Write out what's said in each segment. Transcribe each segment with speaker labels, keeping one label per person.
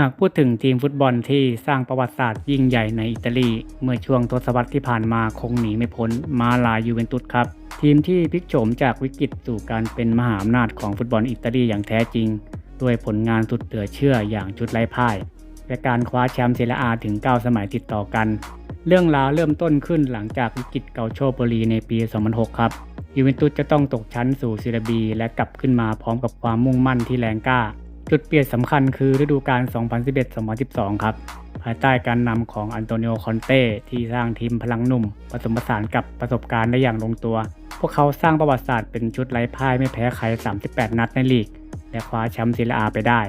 Speaker 1: หากพูดถึงทีมฟุตบอลที่สร้างประวัติศาสตร์ยิ่งใหญ่ในอิตาลี เมื่อช่วงทศวรรษที่ผ่านมาคงหนีไม่พ้นมาลายูเวนตุสครับ ทีมที่พลิกโฉมจากวิกฤตสู่การเป็นมหาอำนาจของฟุตบอลอิตาลีอย่างแท้จริง ด้วยผลงานสุดเหลือเชื่ออย่างชุดไร้พ่าย และการคว้าแชมป์เซเรียอาถึง 9 สมัยติดต่อกัน เรื่องราวเริ่มต้นขึ้นหลังจากวิกฤตเกาโชโปลีในปี 2006 ครับยูเวนตุสจะต้องตกชั้นสู่ซีเรียบี และกลับขึ้นมาพร้อมกับความมุ่งมั่นที่แรงกล้า จุดเปลี่ยนสำคัญคือฤดูกาล 2011-2012 ครับ ภายใต้การนำของอันโตนิโอ คอนเต้ ที่สร้างทีมพลังหนุ่ม ผสมผสานกับประสบการณ์ได้อย่างลงตัว พวกเขาสร้างประวัติศาสตร์เป็นชุดไร้พ่ายไม่แพ้ใคร 38 นัดในลีก และคว้าแชมป์ซีเรียอาไปได้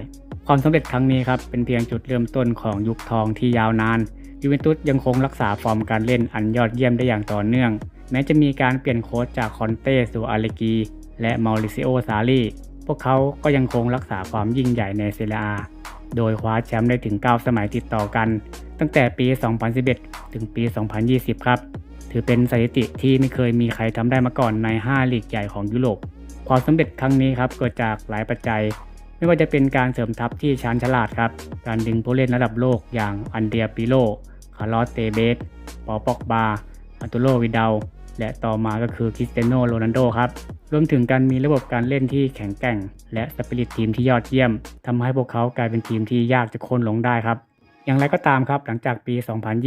Speaker 1: ความสำเร็จครั้งนี้ครับ เป็นเพียงจุดเริ่มต้นของยุคทองที่ยาวนาน ยูเวนตุสยังคงรักษาฟอร์มการเล่นอันยอดเยี่ยมได้อย่างต่อเนื่อง แม้จะมีการเปลี่ยนโค้ชจากคอนเต้สู่อาเลกีและมาริซิโอซารี พวกเขาก็ยังคงรักษาความยิ่งใหญ่ในเซเรียอาโดยคว้าแชมป์ได้ถึง 9 สมัยติดต่อกัน ตั้งแต่ปี 2011 ถึงปี 2020 ครับ ถือเป็นสถิติที่ไม่เคยมีใครทำได้มาก่อนใน 5 ลีกใหญ่ของยุโรป ความสำเร็จครั้งนี้ครับเกิดจากหลายปัจจัย ไม่ว่าจะเป็นการเสริมทัพที่ชาญฉลาดครับ การดึงผู้เล่นระดับโลกอย่างอันเดียปิโล คาร์ลอสเตเบส ปอปอกบาอันตุโลวิดาลและต่อมาก็คือคริสเตยโนโรนัลโดครับ รวมถึงการมีระบบการเล่นที่แข็งแกร่ง และสปิริตทีมที่ยอดเยี่ยมทำให้พวกเขากลายเป็นทีมที่ยากจะโค่นลงได้ครับ อย่างไรก็ตามครับหลังจากปี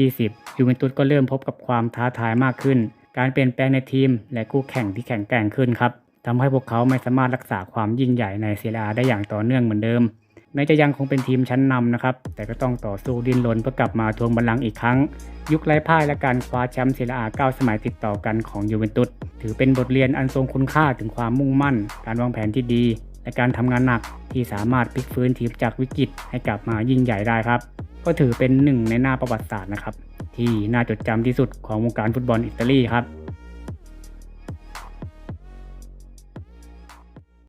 Speaker 1: 2020 ยูเวนตุสก็เริ่มพบกับความท้าทายมากขึ้น การเปลี่ยนแปลงในทีม และคู่แข่งที่แข็งแกร่งขึ้นครับทำให้พวกเขาไม่สามารถรักษาความยิ่งใหญ่ในเซเรียอาได้อย่างต่อเนื่องเหมือนเดิม แม้จะยังคงเป็นทีมชั้นนำนะครับ แต่ก็ต้องต่อสู้ดิ้นรนเพื่อกลับมาทวงบัลลังก์อีกครั้ง ยุคไร้พ่ายและการคว้าแชมป์เซเรียอา 9 สมัยติดต่อกันของยูเวนตุสถือเป็นบทเรียนอันทรงคุณค่าถึงความมุ่งมั่น การวางแผนที่ดีและการทำงานหนักที่สามารถพลิกฟื้นทีมจากวิกฤตให้กลับมายิ่งใหญ่ได้ครับ ก็ถือเป็นหนึ่งในหน้าประวัติศาสตร์นะครับที่น่าจดจำที่สุดของวงการฟุตบอลอิตาลีครับ